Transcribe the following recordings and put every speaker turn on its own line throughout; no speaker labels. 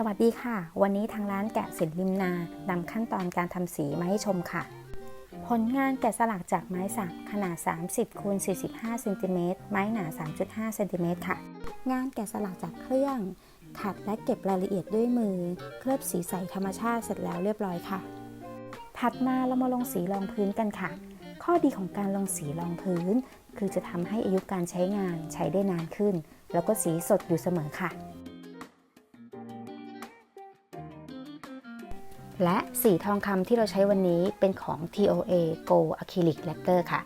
สวัสดีค่ะ วันนี้ทางร้านแกะสินริมนานำขั้นตอนการทำสีมาให้ชมค่ะ ผลงานแกะสลักจากไม้สักขนาด 30คูณ45เซนติเมตรไม้หนา 3.5เซนติเมตรค่ะ งานแกะสลักจากเครื่อง ขัดและเก็บรายละเอียดด้วยมือ เคลือบสีใสธรรมชาติเสร็จแล้วเรียบร้อยค่ะ ถัดมาเรามาลงสีรองพื้นกันค่ะ ข้อดีของการลงสีรองพื้น คือจะทำให้อายุการใช้งานใช้ได้นานขึ้น แล้วก็สีสดอยู่เสมอค่ะ และสีทองคำที่เราใช้วันนี้เป็นของ TOA Go Acrylic Lacquer ค่ะ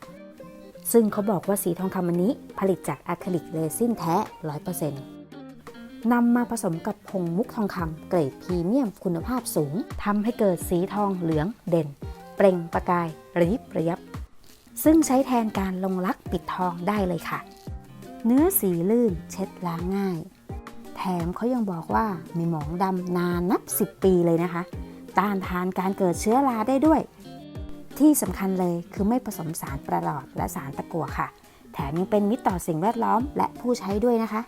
ซึ่งเขาบอกว่าสีทองคำอันนี้ผลิตจากอะคริลิกเรซินแท้ 100%นำมาผสมกับผงมุกทองคำเกรดพรีเมียมคุณภาพสูงทำให้เกิดสีทองเหลืองเด่น เปล่งประกายระยิบระยับ ซึ่งใช้แทนการลงลักปิดทองได้เลยค่ะ เนื้อสีลื่นเช็ดล้างง่าย แถมเขายังบอกว่ามีหมองดำนานนับ 10 ปีเลยนะคะ ต้านทานการเกิดเชื้อราได้ด้วย ที่สำคัญเลยคือไม่ผสมสารประหลอดและสารตะกั่วค่ะ แถมยังเป็นมิตรต่อสิ่งแวดล้อมและผู้ใช้ด้วยนะคะ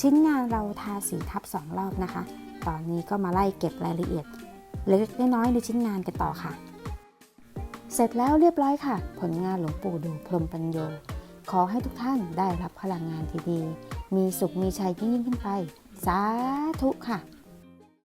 ชิ้นงานเราทาสีทับสองรอบนะคะ ตอนนี้ก็มาไล่เก็บรายละเอียด เล็กๆน้อยๆในชิ้นงานกันต่อค่ะ เสร็จแล้วเรียบร้อยค่ะ ผลงานหลวงปู่ดูพรมปัญโยขอให้ทุกท่านได้รับพลังงานดีๆ มีสุขมีชัยยิ่งขึ้นไป สาธุค่ะ